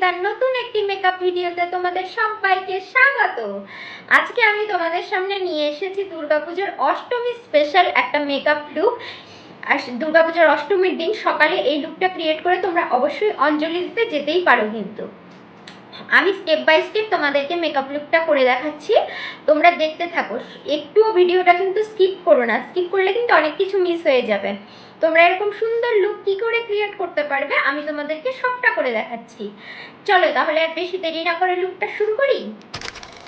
অঙ্কিতার নতুন একটি মেকআপ ভিডিওতে তোমাদের সবাইকে স্বাগত। আজকে আমি তোমাদের সামনে নিয়ে এসেছি দুর্গাপুজোর অষ্টমী স্পেশাল একটা মেকআপ লুক আর দুর্গাপুজোর অষ্টমীর দিন সকালে এই লুকটা ক্রিয়েট করে তোমরা অবশ্যই অঞ্জলি দিতে যেতেই পারো কিন্তু। আমি স্টেপ বাই স্টেপ তোমাদেরকে মেকআপ লুকটা করে দেখাচ্ছি। তোমরা দেখতে থাকো। একটুও ভিডিওটা কিন্তু স্কিপ করো না। স্কিপ করলে কিন্তু অনেক কিছু মিস হয়ে যাবে। তোমরা এরকম সুন্দর লুক কি করে ক্রিয়েট করতে পারবে? আমি তোমাদেরকে সবটা করে দেখাচ্ছি। চলো তাহলে আর বেশি দেরি না করে লুকটা শুরু করি।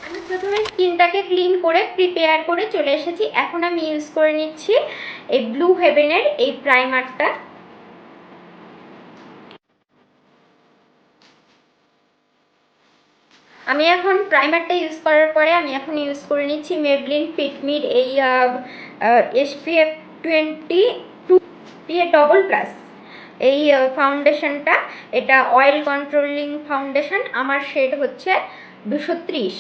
আমি প্রথমে স্কিনটাকে ক্লিন করে প্রিপেয়ার করে চলে এসেছি। এখন আমি ইউজ করে নিচ্ছি এই ব্লু হেভেনের এই প্রাইমারটা আমি এখন প্রাইমারটা ইউজ করার পরে আমি এখন ইউজ করে নিচ্ছি মেবলিন ফিটমির এই SPF twenty PA double plus এই ফাউন্ডেশনটা এটা অয়েল কন্ট্রোলিং ফাউন্ডেশন আমার শেড হচ্ছে দুশো ত্রিশ।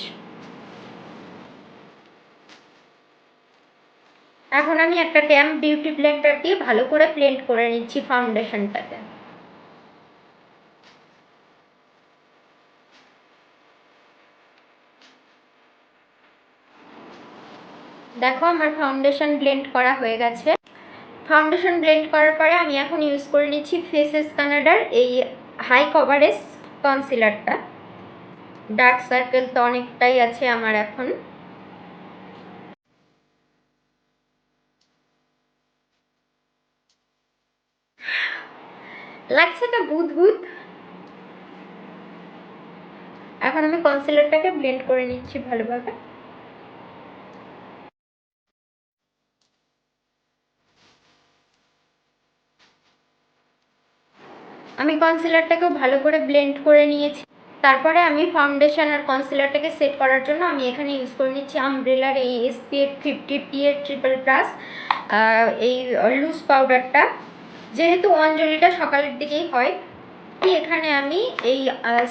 এখন আমি একটা ট্যাম বিউটি ব্লেন্ডার দিয়ে ভালো করে ব্লেন্ড করে নিচ্ছি ফাউন্ডেশনটাকে দেখো, আমার ফাউন্ডেশন ব্লেন্ড করা হয়ে গেছে। ফাউন্ডেশন ব্লেন্ড করার পরে আমি এখন ইউজ করে নিচ্ছি ফেসেস কানাডার এই হাই কভারেজ কনসিলারটা। ডার্ক সার্কেল তো অনেকটাই আছে আমার এখন। লাগছে তো ভূত। এখন আমি কনসিলারটাকে ব্লেন্ড করে নিচ্ছি ভালোভাবে আমি কনসিলারটাকেও ভালো করে ব্লেন্ড করে নিয়েছি। তারপরে আমি ফাউন্ডেশন আর কনসিলারটাকে সেট করার জন্য আমি এখানে ইউজ করে নিচ্ছি আমব্রেলার এই এসপিএফ ফিফটি পিএর ট্রিপল প্লাস এই লুজ পাউডারটা যেহেতু অঞ্জলিটা সকালের দিকেই হয় এখানে আমি এই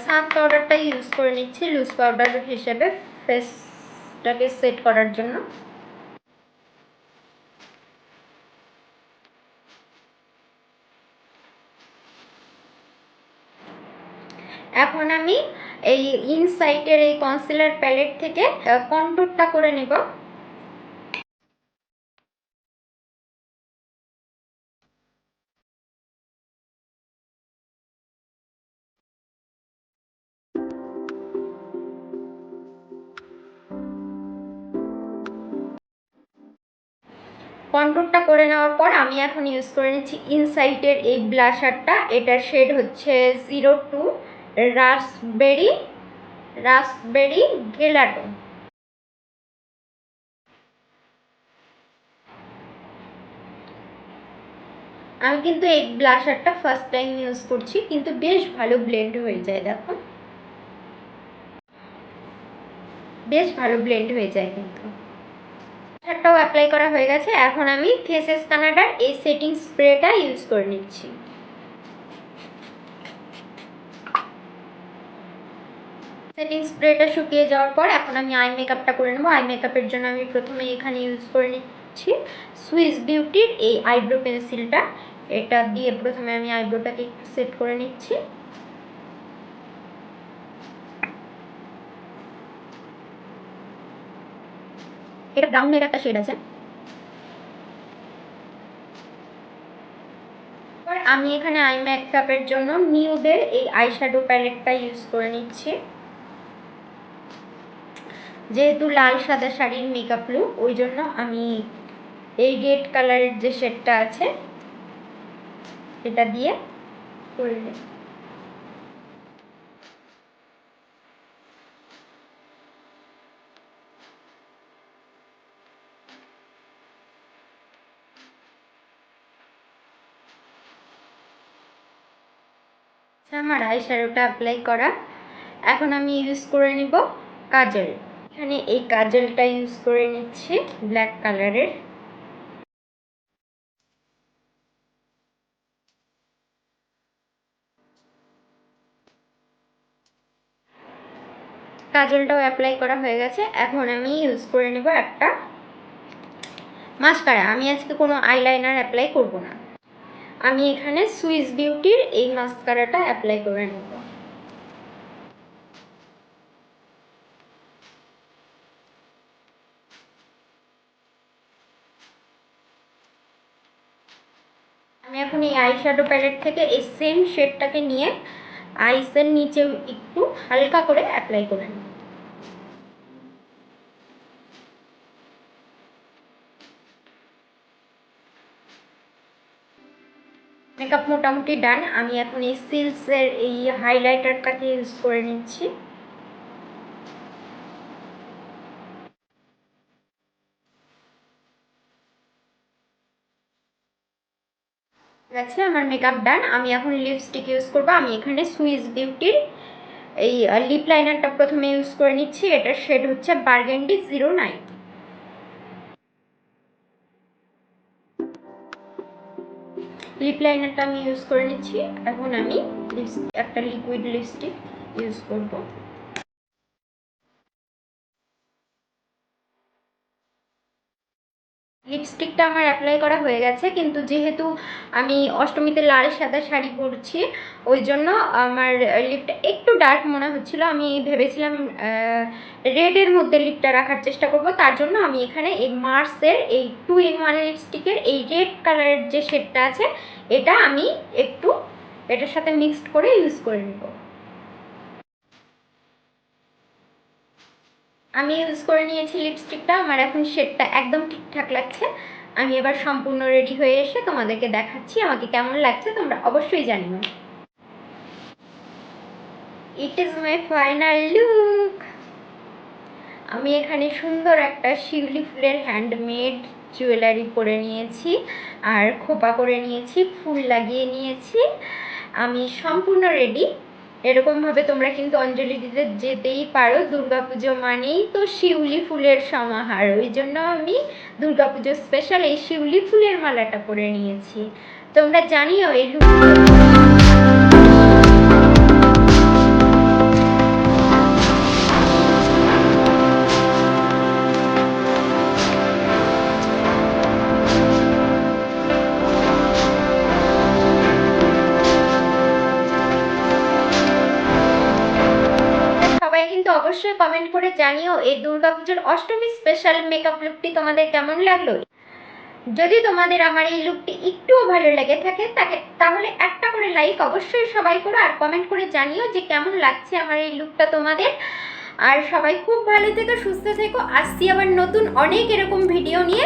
সান পাউডারটা ইউজ করে নিচ্ছি লুজ পাউডার হিসেবে ফেসটাকে সেট করার জন্য। এখন আমি এই ইনসাইটের এই কনসিলার প্যালেট থেকে কন্ট্রোলটা করে নেব। কন্ট্রোলটা করে নেওয়ার পর আমি এখন ইউজ করে নিচ্ছি ইনসাইটের এই ব্লাশারটা এটার শেড হচ্ছে zero two raspberry raspberry gelato. আমি কিন্তু এই ব্লাশারটা ফার্স্ট টাইম ইউজ করছি, কিন্তু বেশ ভালো ব্লেন্ড হয়ে যায়, দেখো। বেশ ভালো ব্লেন্ড হয়ে যায় কিন্তু। ব্লাশারটাও অ্যাপ্লাই করা হয়ে গেছে, এখন আমি ফেসেস কানাডার এই সেটিং স্প্রেটা ইউজ করে নিচ্ছি। সেটিং স্প্রেটা শুকিয়ে যাওয়ার পর এখন আমি আই মেকআপটা করে নেব। আই মেকআপের জন্য আমি প্রথমে এখানে ইউজ করে নিচ্ছি সুইস বিউটির এই আইব্রো পেন্সিলটা এটা দিয়ে প্রথমে আমি আইব্রোটাকে সেট করে নিচ্ছি। এটা ব্রাউনের একটা শেড আছে। আমি এখানে আই মেকআপের জন্য নিউদের এই আইশ্যাডো প্যালেটটা ইউজ করে নিচ্ছি। যেহেতু লাল সাদা শাড়ির মেকআপ লুক ওই জন্য আমি এই রেড কালারের যে শেডটা আছে, এটা দিয়ে করে নিই আমার আই শ্যাডোটা অ্যাপ্লাই করা। এখন আমি ইউজ করে নিব কাজল। এখানে এই কাজলটা ইউজ করে নিচ্ছি ব্ল্যাক কালারের কাজলটাও অ্যাপ্লাই করা হয়ে গেছে। এখন আমি ইউজ করে নেব একটা মাস্কারা আমি আজকে কোনো আইলাইনার অ্যাপ্লাই করব না। আমি এখানে সুইস বিউটির এই মাস্কারাটা অ্যাপ্লাই করে নেব। এখন এই আই শ্যাডো প্যালেট থেকে এই সেম শেডটাকে নিয়ে আইসের নিচে একটু হালকা করে অ্যাপ্লাই করে নেব। মেকআপ মোটামুটি ডান আমি এখন এই সিলসের এই হাইলাইটারটাকে ইউজ করে নিচ্ছি। আছে আমার মেকআপ ডান আমি এখন লিপস্টিক ইউজ করব, আমি এখানে সুইস বিউটির এই লিপ লাইনারটা প্রথমে ইউজ করে নিচ্ছি, এটার শেড হচ্ছে বার্গেন্ডি জিরো নাইন লিপ লাইনারটা আমি ইউজ করে নিচ্ছি, এখন আমি একটা লিকুইড লিপস্টিক ইউজ করব। লিপস্টিকটা আমার অ্যাপ্লাই করা হয়ে গেছে, কিন্তু যেহেতু আমি অষ্টমীতে লাল সাদা শাড়ি পরছি, ওই জন্য আমার লিপটা একটু ডার্ক মনে হচ্ছিল। আমি ভেবেছিলাম রেডের মধ্যে লিপটা রাখার চেষ্টা করব। তার জন্য আমি এখানে এই মার্সের এই টু ইন ওয়ান লিপস্টিকের এই রেড কালারের যে শেডটা আছে, এটা আমি একটু এটার সাথে মিক্সড করে ইউজ করে নেব। আমি ইউজ করে নিয়েছি লিপস্টিকটা আমার এখন শেডটা একদম ঠিকঠাক লাগছে। আমি এবার সম্পূর্ণ রেডি হয়ে এসে তোমাদেরকে দেখাচ্ছি আমাকে কেমন লাগছে, তোমরা অবশ্যই জানিও। It is my final look আমি এখানে সুন্দর একটা শিউলি ফুলের হ্যান্ডমেড জুয়েলারি পরে নিয়েছি, আর খোপা করে নিয়েছি, ফুল লাগিয়ে নিয়েছি। আমি সম্পূর্ণ রেডি এরকমভাবে তোমরা কিন্তু অঞ্জলি দিতে যেতেই পারো, দুর্গাপুজো মানেই তো শিউলি ফুলের সমাহার। ওই জন্য আমি দুর্গাপুজো স্পেশাল এই শিউলি ফুলের মালাটা পরে নিয়েছি। তোমরা জানিও এই অবশ্যই কমেন্ট করে জানিও এই দুর্গাপুজোর অষ্টমী স্পেশাল মেকআপ লুকটি তোমাদের কেমন লাগল? যদি তোমাদের আমার এই লুকটি একটুও ভালো লেগে থাকে, তাকে তাহলে একটা করে লাইক অবশ্যই সবাই করো আর কমেন্ট করে জানিও যে কেমন লাগছে আমার এই লুকটা তোমাদের। আর সবাই খুব ভালো থেকো, সুস্থ থেকো। আসছি আবার নতুন অনেক এরকম ভিডিও নিয়ে।